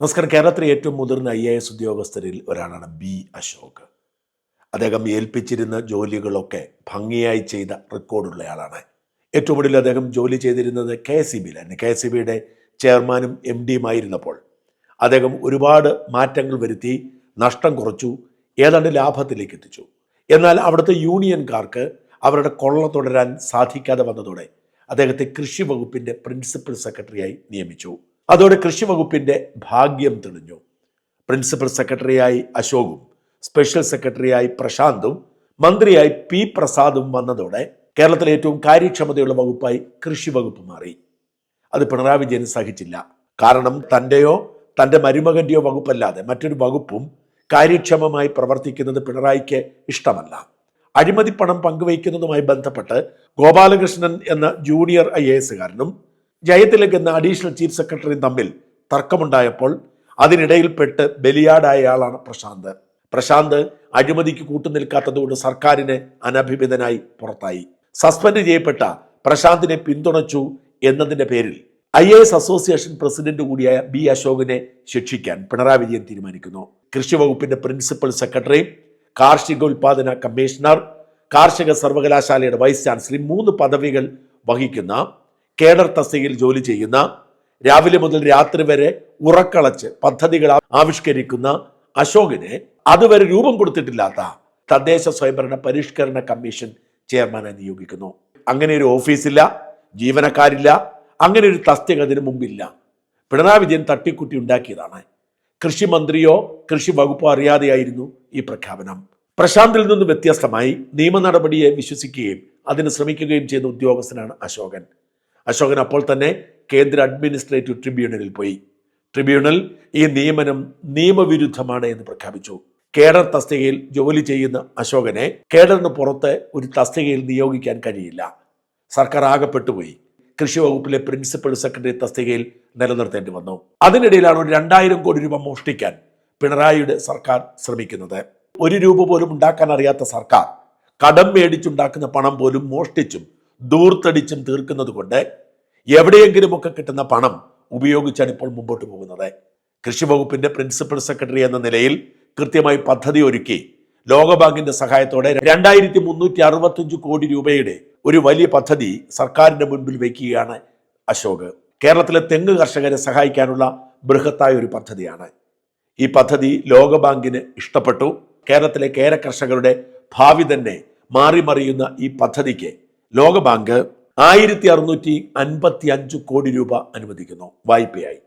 നമസ്കാരം. കേരളത്തിലെ ഏറ്റവും മുതിർന്ന ഐ എ എസ് ഉദ്യോഗസ്ഥരിൽ ഒരാളാണ് ബി അശോക്. അദ്ദേഹം ഏൽപ്പിച്ചിരുന്ന ജോലികളൊക്കെ ഭംഗിയായി ചെയ്ത റെക്കോർഡുള്ള ആളാണ് ഏറ്റവും ഒടുവിൽ അദ്ദേഹം ജോലി ചെയ്തിരുന്നത് കെ എസ് സി ബിയിലായിരുന്നു. കെ എസ് സി ബിയുടെ ചെയർമാനും എം ഡിയുമായിരുന്നപ്പോൾ. അദ്ദേഹം ഒരുപാട് മാറ്റങ്ങൾ വരുത്തി നഷ്ടം കുറച്ചു ഏതാണ്ട് ലാഭത്തിലേക്ക് എത്തിച്ചു. എന്നാൽ അവിടുത്തെ യൂണിയൻകാർക്ക് അവരുടെ കൊള്ള തുടരാൻ സാധിക്കാതെ വന്നതോടെ അദ്ദേഹത്തെ കൃഷി വകുപ്പിന്റെ പ്രിൻസിപ്പൽ സെക്രട്ടറിയായി നിയമിച്ചു. അതോടെ കൃഷി വകുപ്പിന്റെ ഭാഗ്യം തെളിഞ്ഞു. പ്രിൻസിപ്പൽ സെക്രട്ടറിയായി അശോകും സ്പെഷ്യൽ സെക്രട്ടറിയായി പ്രശാന്തും മന്ത്രിയായി പി പ്രസാദും വന്നതോടെ കേരളത്തിലെ ഏറ്റവും കാര്യക്ഷമതയുള്ള വകുപ്പായി കൃഷി വകുപ്പ് മാറി. അത് പിണറായി വിജയൻ സഹിച്ചില്ല. കാരണം തന്റെയോ തന്റെ മരുമകന്റെയോ വകുപ്പല്ലാതെ മറ്റൊരു വകുപ്പും കാര്യക്ഷമമായി പ്രവർത്തിക്കുന്നത് പിണറായിക്ക് ഇഷ്ടമല്ല. അഴിമതി പണം പങ്കുവയ്ക്കുന്നതുമായി ബന്ധപ്പെട്ട് ഗോപാലകൃഷ്ണൻ എന്ന ജൂനിയർ ഐ എ എസുകാരനും ജയതിലക് എന്ന അഡീഷണൽ ചീഫ് സെക്രട്ടറിയും തമ്മിൽ തർക്കമുണ്ടായപ്പോൾ അതിനിടയിൽപ്പെട്ട് ബലിയാടായയാളാണ് പ്രശാന്ത്. പ്രശാന്ത് അഴിമതിക്ക് കൂട്ടുനിൽക്കാത്തതുകൊണ്ട് സർക്കാരിന് അനഭിമിതനായി പുറത്തായി. സസ്പെൻഡ് ചെയ്യപ്പെട്ട പ്രശാന്തിനെ പിന്തുണച്ചു എന്നതിന്റെ പേരിൽ I A S association president കൂടിയായ ബി അശോകിനെ ശിക്ഷിക്കാൻ പിണറായി വിജയൻ തീരുമാനിക്കുന്നു. കൃഷി വകുപ്പിന്റെ പ്രിൻസിപ്പൽ സെക്രട്ടറി കാർഷികോൽപാദന കമ്മീഷണർ കാർഷിക സർവകലാശാലയുടെ വൈസ് ചാൻസലർ മൂന്ന് പദവികൾ വഹിക്കുന്ന കേഡർ തസ്തികയിൽ ജോലി ചെയ്യുന്ന രാവിലെ മുതൽ രാത്രി വരെ ഉറക്കളച്ച് പദ്ധതികൾ ആവിഷ്കരിക്കുന്ന അശോകിനെ അതുവരെ രൂപം കൊടുത്തിട്ടില്ലാത്ത തദ്ദേശ സ്വയംഭരണ പരിഷ്കരണ കമ്മീഷൻ ചെയർമാനെ നിയോഗിക്കുന്നു. അങ്ങനെ ഒരു ഓഫീസില്ല ജീവനക്കാരില്ല അങ്ങനെ ഒരു തസ്തിക അതിനു മുമ്പില്ല. പിണറായി വിജയൻ തട്ടിക്കുട്ടി ഉണ്ടാക്കിയതാണ്. കൃഷി മന്ത്രിയോ കൃഷി വകുപ്പോ അറിയാതെയായിരുന്നു ഈ പ്രഖ്യാപനം. പ്രശാന്തിൽ നിന്ന് വ്യത്യസ്തമായി നിയമ നടപടിയെ വിശ്വസിക്കുകയും അതിന് ശ്രമിക്കുകയും ചെയ്യുന്ന ഉദ്യോഗസ്ഥനാണ് അശോകൻ. അശോകൻ അപ്പോൾ തന്നെ കേന്ദ്ര അഡ്മിനിസ്ട്രേറ്റീവ് ട്രിബ്യൂണലിൽ പോയി. ട്രിബ്യൂണൽ ഈ നിയമനം നിയമവിരുദ്ധമാണ് എന്ന് പ്രഖ്യാപിച്ചു. കേഡർ തസ്തികയിൽ ജോലി ചെയ്യുന്ന അശോകനെ കേഡറിന് പുറത്ത് ഒരു തസ്തികയിൽ നിയോഗിക്കാൻ കഴിയില്ല. സർക്കാർ ആകപ്പെട്ടുപോയി. കൃഷി വകുപ്പിലെ പ്രിൻസിപ്പൽ സെക്രട്ടറി തസ്തികയിൽ നിലനിർത്തേണ്ടി വന്നു. അതിനിടയിലാണ് ഒരു രണ്ടായിരം കോടി രൂപ മോഷ്ടിക്കാൻ പിണറായിയുടെ സർക്കാർ ശ്രമിക്കുന്നത്. ഒരു രൂപ പോലും ഉണ്ടാക്കാൻ അറിയാത്ത സർക്കാർ കടം മേടിച്ചുണ്ടാക്കുന്ന പണം പോലും മോഷ്ടിച്ചും ദൂർത്തടിച്ചും തീർക്കുന്നത് കൊണ്ട് എവിടെയെങ്കിലുമൊക്കെ കിട്ടുന്ന പണം ഉപയോഗിച്ചാണ് ഇപ്പോൾ മുമ്പോട്ട് പോകുന്നത്. കൃഷി വകുപ്പിന്റെ പ്രിൻസിപ്പൽ സെക്രട്ടറി എന്ന നിലയിൽ കൃത്യമായി പദ്ധതി ഒരുക്കി ലോകബാങ്കിന്റെ സഹായത്തോടെ രണ്ടായിരത്തി മുന്നൂറ്റി അറുപത്തഞ്ച് കോടി രൂപയുടെ ഒരു വലിയ പദ്ധതി സർക്കാരിന്റെ മുൻപിൽ വയ്ക്കുകയാണ് അശോക്. കേരളത്തിലെ തെങ്ങ് കർഷകരെ സഹായിക്കാനുള്ള ബൃഹത്തായ ഒരു പദ്ധതിയാണ്. ഈ പദ്ധതി ലോകബാങ്കിന് ഇഷ്ടപ്പെട്ടു. കേരളത്തിലെ കേര കർഷകരുടെ ഭാവി തന്നെ മാറിമറിയുന്ന ഈ പദ്ധതിക്ക് ലോകബാങ്ക് ആയിരത്തി അറുന്നൂറ്റി അൻപത്തി അഞ്ച് കോടി രൂപ അനുവദിക്കുന്നു. വായ്പയായി.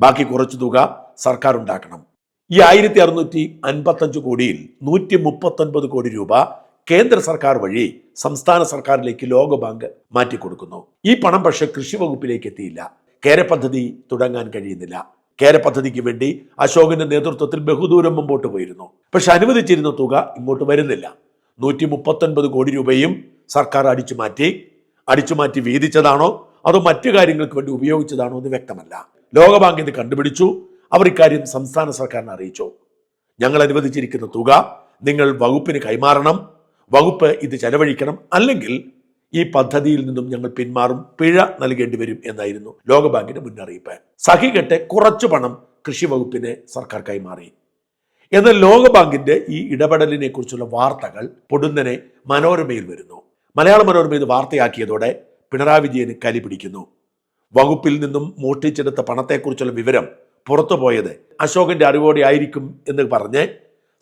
ബാക്കി കുറച്ചു തുക സർക്കാർ ഉണ്ടാക്കണം ഈ ആയിരത്തി അറുന്നൂറ്റി അൻപത്തഞ്ച് കോടിയിൽ നൂറ്റി മുപ്പത്തൊൻപത് കോടി രൂപ കേന്ദ്ര സർക്കാർ വഴി സംസ്ഥാന സർക്കാരിലേക്ക് ലോകബാങ്ക് മാറ്റിക്കൊടുക്കുന്നു. ഈ പണം പക്ഷെ കൃഷി വകുപ്പിലേക്ക് എത്തിയില്ല. കേര പദ്ധതി തുടങ്ങാൻ കഴിയുന്നില്ല. കേര പദ്ധതിക്ക് വേണ്ടി അശോകന്റെ നേതൃത്വത്തിൽ ബഹുദൂരം മുമ്പോട്ട് പോയിരുന്നു. പക്ഷെ അനുവദിച്ചിരുന്ന തുക ഇങ്ങോട്ട് വരുന്നില്ല. നൂറ്റി മുപ്പത്തൊൻപത് കോടി രൂപയും സർക്കാർ അടിച്ചു മാറ്റി അടിച്ചു മാറ്റി വീതിച്ചതാണോ? അതോ മറ്റു കാര്യങ്ങൾക്ക് വേണ്ടി ഉപയോഗിച്ചതാണോ എന്ന് വ്യക്തമല്ല. ലോകബാങ്ക് ഇത് കണ്ടുപിടിച്ചു. അവർ ഇക്കാര്യം സംസ്ഥാന സർക്കാരിനെ അറിയിച്ചു. ഞങ്ങൾ അനുവദിച്ചിരിക്കുന്ന തുക നിങ്ങൾ വകുപ്പിന് കൈമാറണം. വകുപ്പ് ഇത് ചെലവഴിക്കണം. അല്ലെങ്കിൽ ഈ പദ്ധതിയിൽ നിന്നും ഞങ്ങൾ പിന്മാറും പിഴ നൽകേണ്ടി വരും എന്നായിരുന്നു ലോകബാങ്കിന്റെ മുന്നറിയിപ്പ്. സഹികെട്ട് കുറച്ചു പണം കൃഷി വകുപ്പിന് സർക്കാർ കൈമാറി. എന്നാൽ ലോകബാങ്കിന്റെ ഈ ഇടപെടലിനെ കുറിച്ചുള്ള വാർത്തകൾ പൊടുന്നനെ മനോരമയിൽ വരുന്നു. മലയാള മനോരമ ഇത് വാർത്തയാക്കിയതോടെ പിണറായി വിജയന് കലി പിടിക്കുന്നു. വകുപ്പിൽ നിന്നും മോഷ്ടിച്ചെടുത്ത പണത്തെക്കുറിച്ചുള്ള വിവരം പുറത്തുപോയത് അശോകന്റെ അറിവോടെ ആയിരിക്കും എന്ന് പറഞ്ഞ്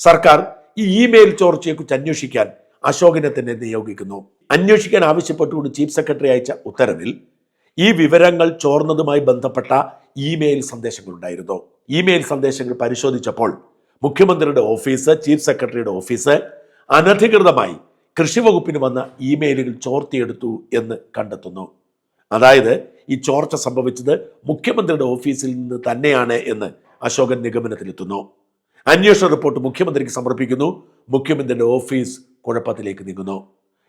സർക്കാർ ഈ ഇമെയിൽ ചോർച്ചയെക്കുറിച്ച് അന്വേഷിക്കാൻ അശോകനെ തന്നെ നിയോഗിക്കുന്നു. അന്വേഷിക്കാൻ ആവശ്യപ്പെട്ടുകൊണ്ട് ചീഫ് സെക്രട്ടറി അയച്ച ഉത്തരവിൽ ഈ വിവരങ്ങൾ ചോർന്നതുമായി ബന്ധപ്പെട്ട ഇമെയിൽ സന്ദേശങ്ങളുണ്ടായിരുന്നു ഇമെയിൽ സന്ദേശങ്ങൾ പരിശോധിച്ചപ്പോൾ മുഖ്യമന്ത്രിയുടെ ഓഫീസ് ചീഫ് സെക്രട്ടറിയുടെ ഓഫീസ് അനധികൃതമായി കൃഷി വകുപ്പിന് വന്ന ഇമെയിലുകൾ ചോർത്തിയെടുത്തു എന്ന് കണ്ടെത്തുന്നു. അതായത് ഈ ചോർച്ച സംഭവിച്ചത് മുഖ്യമന്ത്രിയുടെ ഓഫീസിൽ നിന്ന് തന്നെയാണ് എന്ന് അശോകൻ നിഗമനത്തിലെത്തുന്നു. അന്വേഷണ റിപ്പോർട്ട് മുഖ്യമന്ത്രിക്ക് സമർപ്പിക്കുന്നു. മുഖ്യമന്ത്രിയുടെ ഓഫീസ് കുഴപ്പത്തിലേക്ക് നീങ്ങുന്നു.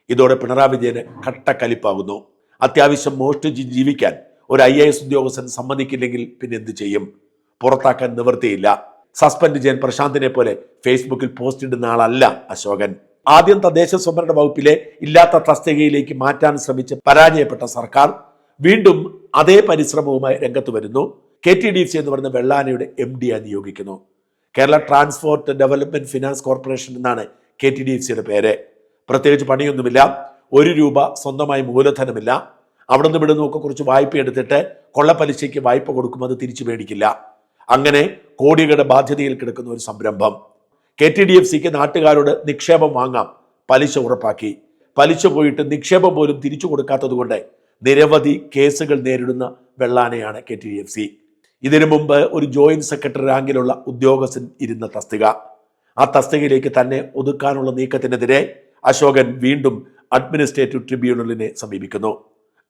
ഇതോടെ പിണറായി വിജയന് കട്ടക്കലിപ്പാകുന്നു. അത്യാവശ്യം മോഷ്ടിച്ച് ജീവിക്കാൻ ഒരു ഐ എ എസ് ഉദ്യോഗസ്ഥൻ സമ്മതിക്കില്ലെങ്കിൽ പിന്നെ എന്ത് ചെയ്യും? പുറത്താക്കാൻ നിവൃത്തിയില്ല. സസ്പെൻഡ് ചെയ്യാൻ പ്രശാന്തിനെ പോലെ ഫേസ്ബുക്കിൽ പോസ്റ്റ് ഇടുന്ന ആളല്ല അശോകൻ. ആദ്യം തദ്ദേശ സ്വയംഭരണ വകുപ്പിലെ ഇല്ലാത്ത തസ്തികയിലേക്ക് മാറ്റാൻ ശ്രമിച്ച് പരാജയപ്പെട്ട സർക്കാർ വീണ്ടും അതേ പരിശ്രമവുമായി രംഗത്ത് വരുന്നു. കെ ടി ഡി സി എന്ന് പറയുന്ന വെള്ളാനയുടെ എം ഡി ആയി നിയോഗിക്കുന്നു. Kerala transport development finance corporation എന്നാണ് കെ ടി ഡി സിയുടെ പേര്. പ്രത്യേകിച്ച് പണിയൊന്നുമില്ല. ഒരു രൂപ സ്വന്തമായി മൂലധനമില്ല. അവിടെ നിന്ന് ഇവിടെ കുറച്ച് വായ്പ എടുത്തിട്ട് കൊള്ളപ്പലിശയ്ക്ക് വായ്പ കൊടുക്കും അത് തിരിച്ചു മേടിക്കില്ല. അങ്ങനെ കോടികളുടെ ബാധ്യതയിൽ കിടക്കുന്ന ഒരു സംരംഭം. കെ ടി ഡി എഫ് സിക്ക് നാട്ടുകാരോട് നിക്ഷേപം വാങ്ങാം. പലിശ ഉറപ്പാക്കി. പലിശ പോയിട്ട് നിക്ഷേപം പോലും തിരിച്ചു കൊടുക്കാത്തത് കൊണ്ട് നിരവധി കേസുകൾ നേരിടുന്ന വെള്ളാനയാണ് K T D F C. ഇതിനു മുമ്പ് ഒരു ജോയിന്റ് സെക്രട്ടറി റാങ്കിലുള്ള ഉദ്യോഗസ്ഥൻ ഇരുന്ന തസ്തിക. ആ തസ്തികയിലേക്ക് തന്നെ ഒതുക്കാനുള്ള നീക്കത്തിനെതിരെ അശോകൻ വീണ്ടും അഡ്മിനിസ്ട്രേറ്റീവ് ട്രിബ്യൂണലിനെ സമീപിക്കുന്നു.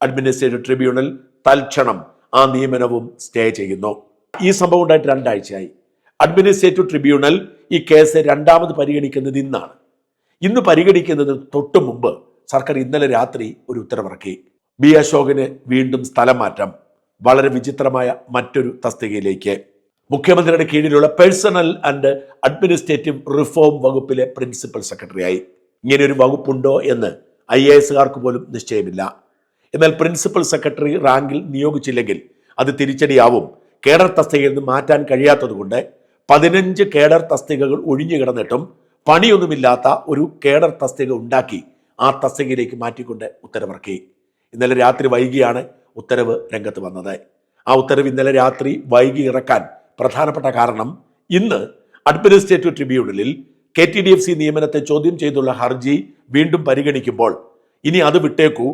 അഡ്മിനിസ്ട്രേറ്റീവ് ട്രിബ്യൂണൽ തൽക്ഷണം ആ നിയമനവും സ്റ്റേ ചെയ്യുന്നു. ഈ സംഭവം ഉണ്ടായിട്ട് രണ്ടാഴ്ചയായി. അഡ്മിനിസ്ട്രേറ്റീവ് ട്രിബ്യൂണൽ ഈ കേസ് രണ്ടാമത് പരിഗണിക്കുന്നത് ഇന്നാണ്. ഇന്ന് പരിഗണിക്കുന്നതിന് തൊട്ടു മുമ്പ് സർക്കാർ ഇന്നലെ രാത്രി ഒരു ഉത്തരവിറക്കി. ബി അശോകന് വീണ്ടും സ്ഥലം മാറ്റം വളരെ വിചിത്രമായ മറ്റൊരു തസ്തികയിലേക്ക്. മുഖ്യമന്ത്രിയുടെ കീഴിലുള്ള പേഴ്സണൽ ആൻഡ് അഡ്മിനിസ്ട്രേറ്റീവ് റിഫോം വകുപ്പിലെ പ്രിൻസിപ്പൽ സെക്രട്ടറിയായി. ഇങ്ങനെ ഒരു വകുപ്പുണ്ടോ എന്ന് ഐ എ എസുകാർക്ക് പോലും നിശ്ചയമില്ല. എന്നാൽ പ്രിൻസിപ്പൽ സെക്രട്ടറി റാങ്കിൽ നിയോഗിച്ചില്ലെങ്കിൽ അത് തിരിച്ചടിയാവും. കേഡർ തസ്തികയിൽ നിന്ന് മാറ്റാൻ കഴിയാത്തതുകൊണ്ട് പതിനഞ്ച് കേഡർ തസ്തികകൾ ഒഴിഞ്ഞു കിടന്നിട്ടും പണിയൊന്നുമില്ലാത്ത ഒരു കേഡർ തസ്തിക ഉണ്ടാക്കി ആ തസ്തികയിലേക്ക് മാറ്റിക്കൊണ്ട് ഉത്തരവിറക്കി. ഇന്നലെ രാത്രി വൈകിയാണ് ഉത്തരവ് രംഗത്ത് വന്നത്. ആ ഉത്തരവ് ഇന്നലെ രാത്രി വൈകി ഇറക്കാൻ പ്രധാനപ്പെട്ട കാരണം ഇന്ന് administrative ട്രിബ്യൂണലിൽ K T D F C നിയമനത്തെ ചോദ്യം ചെയ്തുള്ള ഹർജി വീണ്ടും പരിഗണിക്കുമ്പോൾ ഇനി അത് വിട്ടേക്കൂ.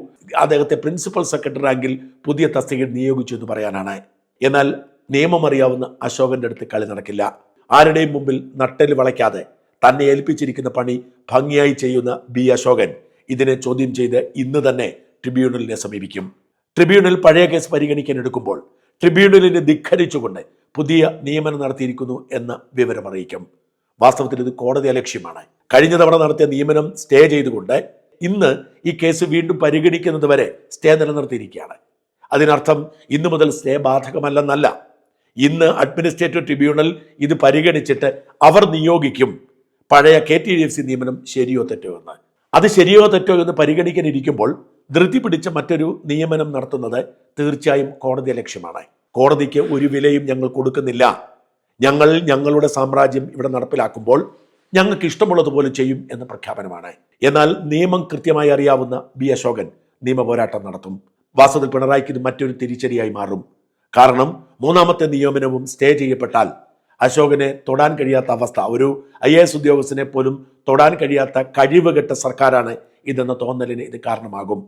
അദ്ദേഹത്തെ പ്രിൻസിപ്പൽ സെക്രട്ടറി റാങ്കിൽ പുതിയ തസ്തികയിൽ നിയോഗിച്ചു എന്ന് പറയാനാണ്. എന്നാൽ നിയമം അറിയാവുന്ന അശോകന്റെ അടുത്ത് കളി നടക്കില്ല. ആരുടെയും മുമ്പിൽ നട്ടൽ വളയ്ക്കാതെ തന്നെ ഏൽപ്പിച്ചിരിക്കുന്ന പണി ഭംഗിയായി ചെയ്യുന്ന ബി അശോകൻ ഇതിനെ ചോദ്യം ചെയ്ത് ഇന്ന് തന്നെ ട്രിബ്യൂണലിനെ സമീപിക്കും. ട്രിബ്യൂണൽ പഴയ കേസ് പരിഗണിക്കാൻ എടുക്കുമ്പോൾ ട്രിബ്യൂണലിനെ ധിഖരിച്ചുകൊണ്ട് പുതിയ നിയമനം നടത്തിയിരിക്കുന്നു എന്ന വിവരം അറിയിക്കും. വാസ്തവത്തിൽ ഇത് കോടതി അലക്ഷ്യമാണ് കഴിഞ്ഞ തവണ നടത്തിയ നിയമനം സ്റ്റേ ചെയ്തുകൊണ്ട് ഇന്ന് ഈ കേസ് വീണ്ടും പരിഗണിക്കുന്നത് വരെ സ്റ്റേ നിലനിർത്തിയിരിക്കുകയാണ്. അതിനർത്ഥം ഇന്നു മുതൽ സ്റ്റേ ബാധകമല്ലെന്നല്ല. ഇന്ന് അഡ്മിനിസ്ട്രേറ്റീവ് ട്രിബ്യൂണൽ ഇത് പരിഗണിച്ചിട്ട് അവർ നിയോഗിക്കും. പഴയ K T D F C നിയമനം ശരിയോ തെറ്റോ എന്ന്. അത് ശരിയോ തെറ്റോ എന്ന് പരിഗണിക്കാനിരിക്കുമ്പോൾ ധൃതി പിടിച്ച മറ്റൊരു നിയമനം നടത്തുന്നത് തീർച്ചയായും കോടതി ലക്ഷ്യമാണ്. കോടതിക്ക് ഒരു വിലയും ഞങ്ങൾ കൊടുക്കുന്നില്ല. ഞങ്ങൾ ഞങ്ങളുടെ സാമ്രാജ്യം ഇവിടെ നടപ്പിലാക്കുമ്പോൾ ഞങ്ങൾക്ക് ഇഷ്ടമുള്ളതുപോലെ ചെയ്യും എന്ന പ്രഖ്യാപനമാണ്. എന്നാൽ നിയമം കൃത്യമായി അറിയാവുന്ന ബി അശോകൻ നിയമ പോരാട്ടം നടത്തും. വാസ്തവത്തിൽ പിണറായിക്ക് ഇത് മറ്റൊരു തിരിച്ചടിയായി മാറും. കാരണം മൂന്നാമത്തെ നിയമനവും സ്റ്റേ ചെയ്യപ്പെട്ടാൽ അശോകനെ തൊടാൻ കഴിയാത്ത അവസ്ഥ ഒരു ഐ എ എസ് ഉദ്യോഗസ്ഥനെ പോലും തൊടാൻ കഴിയാത്ത കഴിവുകെട്ട സർക്കാരാണ് ഇതെന്ന തോന്നലിന് ഇത് കാരണമാകും.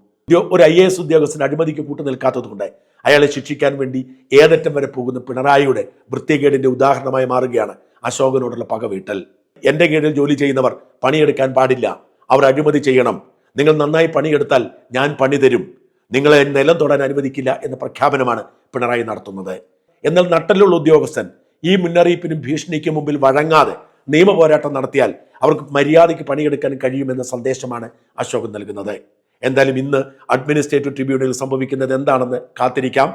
ഒരു ഐ എ എസ് ഉദ്യോഗസ്ഥന് അഴിമതിക്ക് കൂട്ടു നിൽക്കാത്തതുകൊണ്ട് അയാളെ ശിക്ഷിക്കാൻ വേണ്ടി ഏതറ്റം വരെ പോകുന്ന പിണറായിയുടെ വൃത്തികേടിന്റെ ഉദാഹരണമായി മാറുകയാണ് അശോകനോടുള്ള പകവീട്ടൽ. എന്റെ കീഴിൽ ജോലി ചെയ്യുന്നവർ പണിയെടുക്കാൻ പാടില്ല. അവർ അഴിമതി ചെയ്യണം. നിങ്ങൾ നന്നായി പണിയെടുത്താൽ ഞാൻ പണി തരും. നിങ്ങളെ നിലം തൊടാൻ അനുവദിക്കില്ല എന്ന പ്രഖ്യാപനമാണ് പിണറായി നടത്തുന്നത്. എന്നാൽ നട്ടലുള്ള ഉദ്യോഗസ്ഥൻ ഈ മുന്നറിയിപ്പിനും ഭീഷണിക്കും മുമ്പിൽ വഴങ്ങാതെ നിയമ പോരാട്ടം നടത്തിയാൽ അവർക്ക് മര്യാദയ്ക്ക് പണിയെടുക്കാൻ കഴിയുമെന്ന സന്ദേശമാണ് അശോകൻ നൽകുന്നത്. എന്തായാലും ഇന്ന് അഡ്മിനിസ്ട്രേറ്റീവ് ട്രിബ്യൂണലിൽ സംഭവിക്കുന്നത് എന്താണെന്ന് കാത്തിരിക്കാം.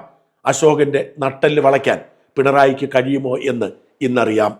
അശോകന്റെ നട്ടൽ വളയ്ക്കാൻ പിണറായിക്ക് കഴിയുമോ എന്ന് ഇന്നറിയാം.